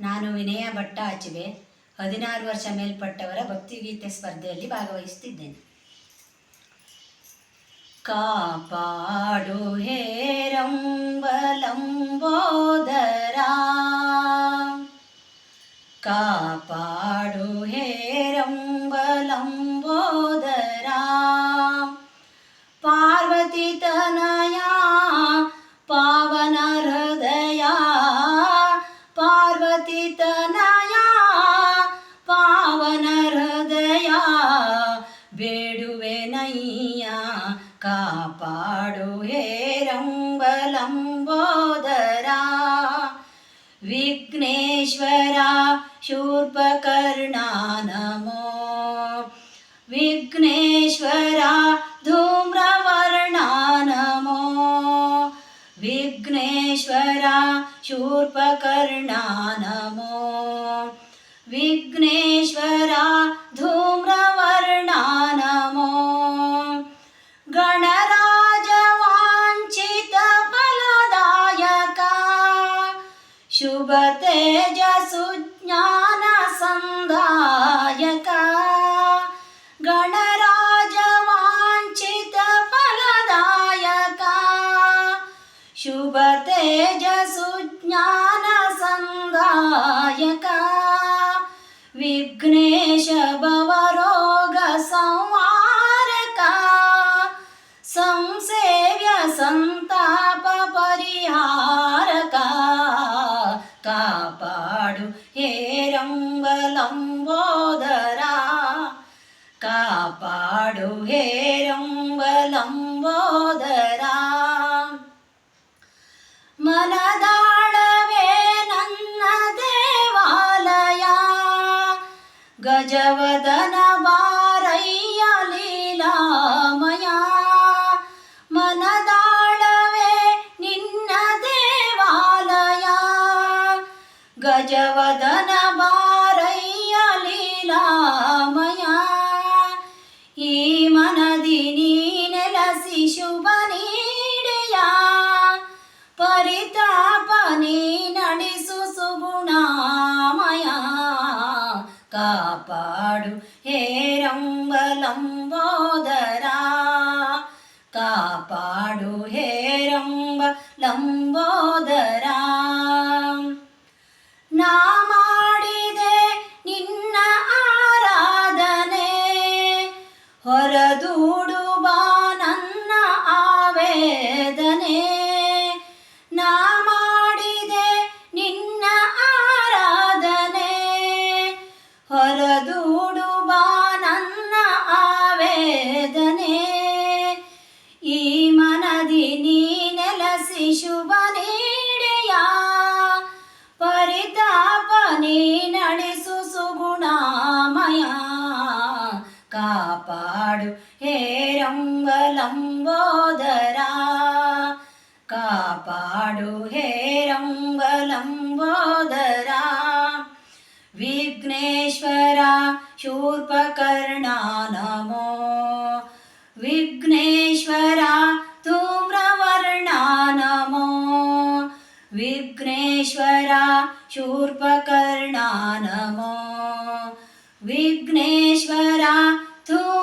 ನಾನು ವಿನಯ ಭಟ್ಟ ಆಚಿವೆ ಹದಿನಾರು ವರ್ಷ ಮೇಲ್ಪಟ್ಟವರ ಭಕ್ತಿಗೀತೆ ಸ್ಪರ್ಧೆಯಲ್ಲಿ ಭಾಗವಹಿಸುತ್ತಿದ್ದೇನೆ. ಕಾಪಾಡು ಹೇರಂಬಲಂಬೋದರ ಕಾಪಾಡು कापाडु हेरं बलं बोधरा विघ्नेश्वरा शूर्पकर्णानमो विघ्नेश्वरा धूम्रवर्णानमो विघ्नेश्वरा शूर्पकर्णानमो विघ्ने तेजसु ज्ञानसन्दयका गणराजवाञ्चितफलदायका शुभ विघ्नेश भवरोगसंवारका संसेव्य सन्ता ಹೇರಂಬಲಂಬೋದರ ಕಾಪಾಡು ಹೇರಂಬಲಂಬೋದರ ಮನದಾಳವೇ ನನ್ನ ದೇವಾಲಯ ಗಜವದನ ಬಾರಯ್ಯ ಲೀಲಾಮಯ పాడు. హే రంబలంబోదరా కాపాడు. హే రంబ లంబోదరా का पाडु हे रङ्गलं गोधरा का पाडु हे रङ्गलं गोधरा विघ्नेश्वरा शूर्पकर्णानमो विघ्नेश्वरा तुम्रवर्णानमो विघ्नेश्वरा शूर्पकर्णनमो विघ्नेश्वरा tout